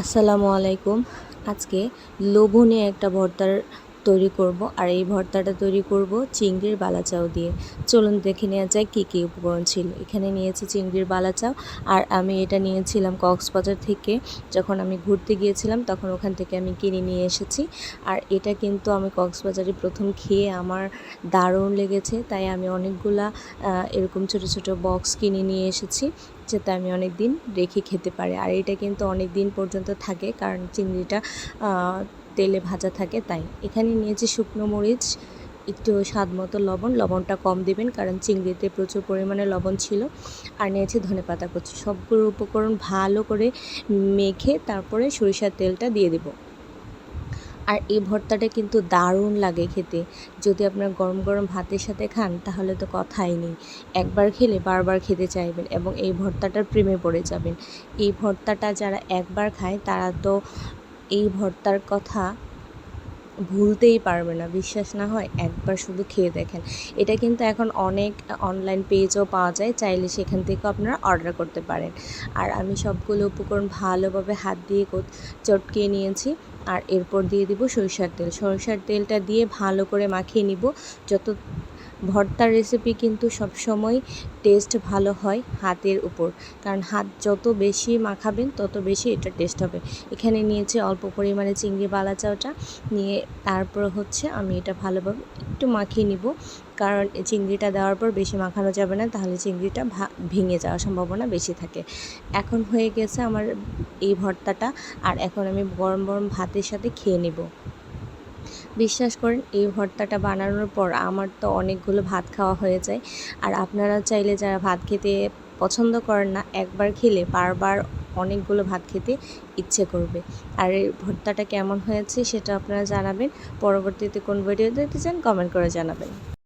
আসসালামু আলাইকুম। আজকে লোভনীয় একটা ভর্তার তৈরি করব আর এই ভর্তাটা তৈরি করব চিংড়ির বালাচাও দিয়ে। চলুন দেখে নেওয়া যায় কী কী উপকরণ ছিল। এখানে নিয়েছি চিংড়ির বালাচাও আর আমি এটা নিয়েছিলাম কক্সবাজার থেকে। যখন আমি ঘুরতে গিয়েছিলাম তখন ওখান থেকে আমি কিনে নিয়ে এসেছি। আর এটা কিন্তু আমি কক্সবাজারে প্রথম খেয়ে আমার দারুণ লেগেছে। তাই আমি অনেকগুলা এরকম ছোট ছোট বক্স কিনে নিয়ে এসেছি যাতে আমি অনেক দিন রেখে খেতে পারি। আর এটা কিন্তু অনেক দিন পর্যন্ত থাকে কারণ চিংড়িটা তেলে ভাজা থাকে, তাই। এখানে নিয়েছি শুকনো মরিচ, একটু স্বাদ মতো লবণ। লবণটা কম দিবেন, কারণ চিংড়িতে প্রচুর পরিমাণে লবণ ছিল। আর নিয়েছি ধনেপাতা কুচি। সবগুলো উপকরণ ভালো করে মেখে তারপরে সরিষার তেলটা দিয়ে দেবো। আর এই ভর্তাটা কিন্তু দারুণ লাগে খেতে। যদি আপনার গরম গরম ভাতের সাথে খান, তাহলে তো কথাই নেই। একবার খেলে বারবার খেতে চাইবেন এবং এই ভর্তাটার প্রেমে পড়ে যাবেন। এই ভর্তাটা যারা একবার খায়, তারা তো এই ভর্তার কথা ভুলতেই পারবে না। বিশ্বাস না হয় একবার শুধু খেয়ে দেখেন। এটা কিন্তু এখন অনেক অনলাইন পেজও পাওয়া যায়। চাইলে সেখান থেকেও আপনারা অর্ডার করতে পারেন। আর আমি সবগুলো উপকরণ ভালোভাবে হাত দিয়ে কো- চটকিয়ে নিয়েছি। আর এরপর দিয়ে দিব সরিষার তেল। সরিষার তেলটা দিয়ে ভালো করে মাখিয়ে নিব। যত ভর্তার রেসিপি কিন্তু সবসময় টেস্ট ভালো হয় হাতের উপর। কারণ হাত যত বেশি মাখাবেন, তত বেশি এটা টেস্ট হবে। এখানে নিয়েছি অল্প পরিমাণে চিংড়ি বালা বালাচাওটা। নিয়ে তারপর হচ্ছে আমি এটা ভালোভাবে একটু মাখিয়ে নিব। কারণ চিংড়িটা দেওয়ার পর বেশি মাখানো যাবে না, তাহলে চিংড়িটা ভেঙে যাওয়ার সম্ভাবনা বেশি থাকে। এখন হয়ে গেছে আমার এই ভর্তাটা। আর এখন আমি গরম গরম ভাতের সাথে খেয়ে নেব। বিশ্বাস করেন, এই ভর্তাটা বানানোর পর আমার তো অনেকগুলো ভাত খাওয়া হয়ে যায়। আর আপনারা চাইলে যারা ভাত খেতে পছন্দ করেন না, একবার খেলে বারবার অনেকগুলো ভাত খেতে ইচ্ছে করবে। আর এই ভর্তাটা কেমন হয়েছে সেটা আপনারা জানাবেন। পরবর্তীতে কোন ভিডিও দিতে চান কমেন্ট করে জানাবেন।